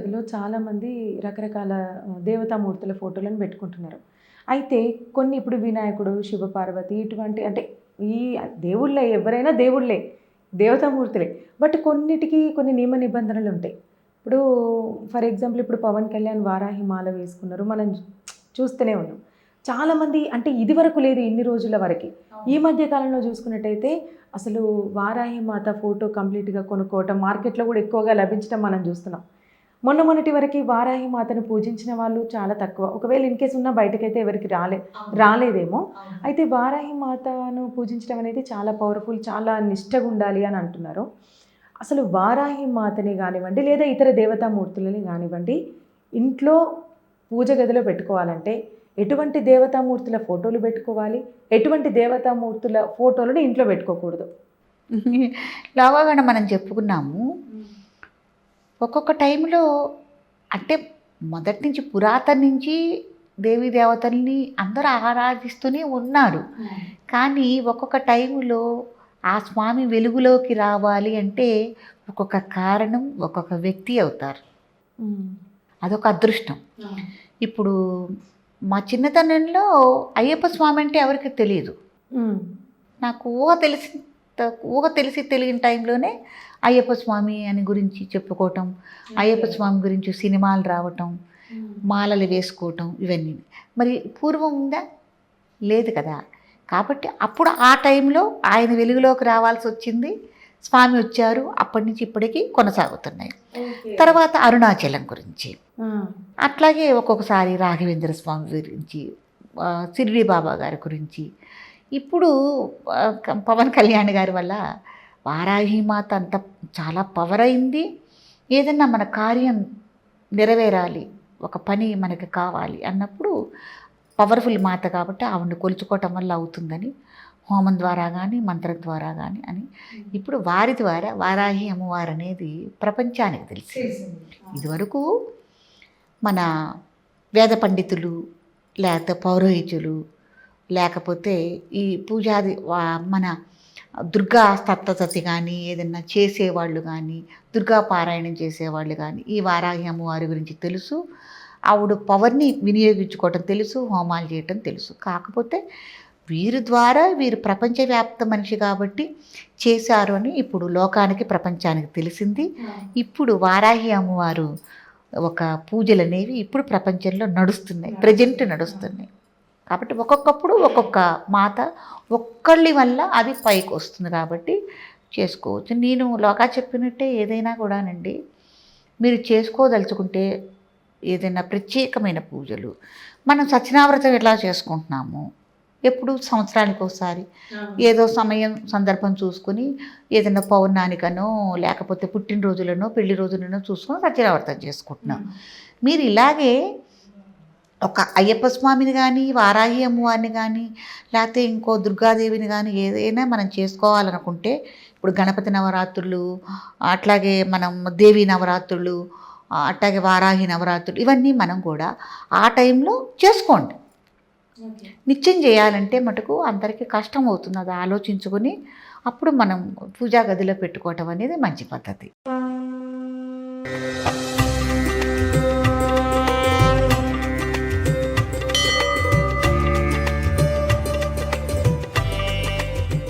గదిలో చాలామంది రకరకాల దేవతామూర్తుల ఫోటోలను పెట్టుకుంటున్నారు. అయితే కొన్ని ఇప్పుడు వినాయకుడు శివపార్వతి ఇటువంటి అంటే ఈ దేవుళ్ళే ఎవరైనా దేవుళ్ళే దేవతామూర్తులే. బట్ కొన్నిటికి కొన్ని నియమ నిబంధనలు ఉంటాయి. ఇప్పుడు ఫర్ ఎగ్జాంపుల్ ఇప్పుడు పవన్ కళ్యాణ్ వారాహి మాల వేసుకున్నారు మనం చూస్తూనే ఉన్నాం. చాలామంది అంటే ఇది వరకు లేదు ఇన్ని రోజుల వరకు. ఈ మధ్య కాలంలో చూసుకున్నట్టయితే అసలు వారాహి మాత ఫోటో కంప్లీట్గా కొనుక్కోవటం మార్కెట్లో కూడా ఎక్కువగా లభించడం మనం చూస్తున్నాం. మొన్న మొన్నటి వరకు వారాహి మాతను పూజించిన వాళ్ళు చాలా తక్కువ. ఒకవేళ ఇన్ కేసు ఉన్నా బయటకైతే ఎవరికి రాలే రాలేదేమో. అయితే వారాహి మాతను పూజించడం అనేది చాలా పవర్ఫుల్ చాలా నిష్టగా ఉండాలి అని అంటున్నారు. అసలు వారాహి మాతని కానివ్వండి లేదా ఇతర దేవతామూర్తులని కానివ్వండి ఇంట్లో పూజ గదిలో పెట్టుకోవాలంటే ఎటువంటి దేవతామూర్తుల ఫోటోలు పెట్టుకోవాలి? ఎటువంటి దేవతామూర్తుల ఫోటోలను ఇంట్లో పెట్టుకోకూడదు? లావాగణ మనం చెప్పుకున్నాము. ఒక్కొక్క టైంలో అంటే మొదటి నుంచి పురాతన నుంచి దేవీ దేవతల్ని అందరూ ఆరాధిస్తూనే ఉన్నారు. కానీ ఒక్కొక్క టైంలో ఆ స్వామి వెలుగులోకి రావాలి అంటే ఒక్కొక్క కారణం ఒక్కొక్క వ్యక్తి అవుతారు. అదొక అదృష్టం. ఇప్పుడు మా చిన్నతనంలో అయ్యప్ప స్వామి అంటే ఎవరికి తెలియదు. నాకు ఊహ తెలిసి ఊహ తెలిసి తెలియని టైంలోనే అయ్యప్ప స్వామి అని గురించి చెప్పుకోవటం అయ్యప్ప స్వామి గురించి సినిమాలు రావటం మాలలు వేసుకోవటం ఇవన్నీ. మరి పూర్వం ఉందా? లేదు కదా. కాబట్టి అప్పుడు ఆ టైంలో ఆయన వెలుగులోకి రావాల్సి వచ్చింది. స్వామి వచ్చారు. అప్పటి నుంచి ఇప్పటికీ కొనసాగుతున్నాయి. తర్వాత అరుణాచలం గురించి. అట్లాగే ఒక్కొక్కసారి రాఘవేంద్ర స్వామి గురించి ఆ, షిరిడి బాబా గారి గురించి ఇప్పుడు పవన్ కళ్యాణ్ గారి వల్ల వారాహిమాత అంత చాలా పవర్ అయింది. ఏదన్నా మన కార్యం నెరవేరాలి ఒక పని మనకి కావాలి అన్నప్పుడు పవర్ఫుల్ మాత కాబట్టి ఆవిడని కొలుచుకోవటం వల్ల అవుతుందని హోమం ద్వారా కానీ మంత్రం ద్వారా కానీ అని. ఇప్పుడు వారి ద్వారా వారాహి అమ్మవారు అనేది ప్రపంచానికి తెలిసి ఇదివరకు మన వేద పండితులు లేకపోతే పౌరోహితులు లేకపోతే ఈ పూజాది మన దుర్గా సప్తసతి కానీ ఏదన్నా చేసేవాళ్ళు కానీ దుర్గా పారాయణం చేసేవాళ్ళు కానీ ఈ వారాహి అమ్మవారి గురించి తెలుసు. ఆవిడ పవర్ని వినియోగించుకోవటం తెలుసు హోమాలు చేయటం తెలుసు. కాకపోతే వీరి ద్వారా వీరు ప్రపంచవ్యాప్త మనిషి కాబట్టి చేశారు అని ఇప్పుడు లోకానికి ప్రపంచానికి తెలిసింది. ఇప్పుడు వారాహి అమ్మవారు ఒక పూజలు అనేవి ఇప్పుడు ప్రపంచంలో నడుస్తున్నాయి. ప్రజెంట్ నడుస్తున్నాయి. కాబట్టి ఒక్కొక్కప్పుడు ఒక్కొక్క మాత ఒక్కళ్ళి వల్ల అది పైకి వస్తుంది కాబట్టి చేసుకోవచ్చు. నేను లోకా చెప్పినట్టే ఏదైనా కూడానండి మీరు చేసుకోదలుచుకుంటే ఏదైనా ప్రత్యేకమైన పూజలు. మనం సత్యనావ్రతం ఎలా చేసుకుంటున్నాము? ఎప్పుడు? సంవత్సరానికి ఒకసారి? ఏదో సమయం సందర్భం చూసుకుని ఏదైనా పౌర్ణానికనో లేకపోతే పుట్టినరోజులనో పెళ్ళి రోజులనో చూసుకొని సత్యనావర్తం చేసుకుంటున్నాం. మీరు ఇలాగే ఒక అయ్యప్ప స్వామిని కానీ వారాహి అమ్మవారిని కానీ లేకపోతే ఇంకో దుర్గాదేవిని కానీ ఏదైనా మనం చేసుకోవాలనుకుంటే ఇప్పుడు గణపతి నవరాత్రులు అట్లాగే మనం దేవి నవరాత్రులు అట్లాగే వారాహి నవరాత్రులు ఇవన్నీ మనం కూడా ఆ టైంలో చేసుకోండి. నిత్యం చేయాలంటే మటుకు అందరికీ కష్టం అవుతుంది. అది ఆలోచించుకొని అప్పుడు మనం పూజా గదిలో పెట్టుకోవటం అనేది మంచి పద్ధతి.